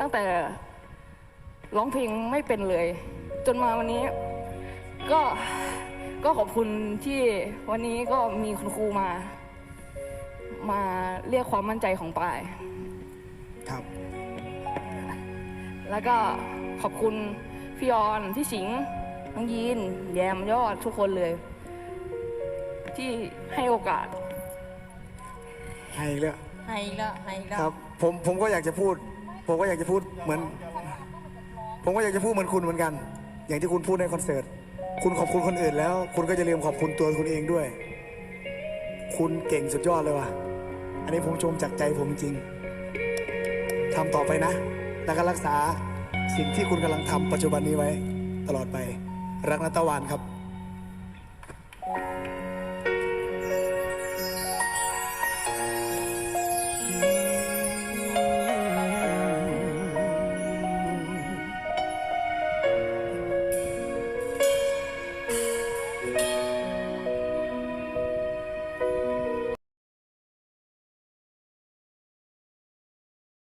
ตั้งแต่ร้องเพลงไม่เป็นเลย จนมาวันนี้ ก็ก็ขอบคุณที่วันนี้ก็มีคุณครูมา มาเรียกความมั่นใจของปาย ครับ แล้วก็ขอบคุณพี่ออนพี่สิงห์น้องยีน แยมยอดทุกคนเลย ที่ให้โอกาส ให้อีกแล้วให้อีกแล้วให้อีกแล้ว ครับ ผมผมก็อยากจะพูด ผมก็อยากจะพูดเหมือน ผมก็อยากจะพูดเหมือนคุณเหมือนกัน อย่างที่คุณพูดในคอนเสิร์ต คุณขอบคุณคนอื่นแล้ว คุณก็จะลืมขอบคุณตัวคุณเองด้วย คุณเก่งสุดยอดเลยว่ะ อันนี้ผมชมจากใจผมจริงทำต่อไปนะ แล้วก็รักษาสิ่งที่คุณกำลังทำปัจจุบันนี้ไว้ ตลอดไป รักนัตะวันครับ เ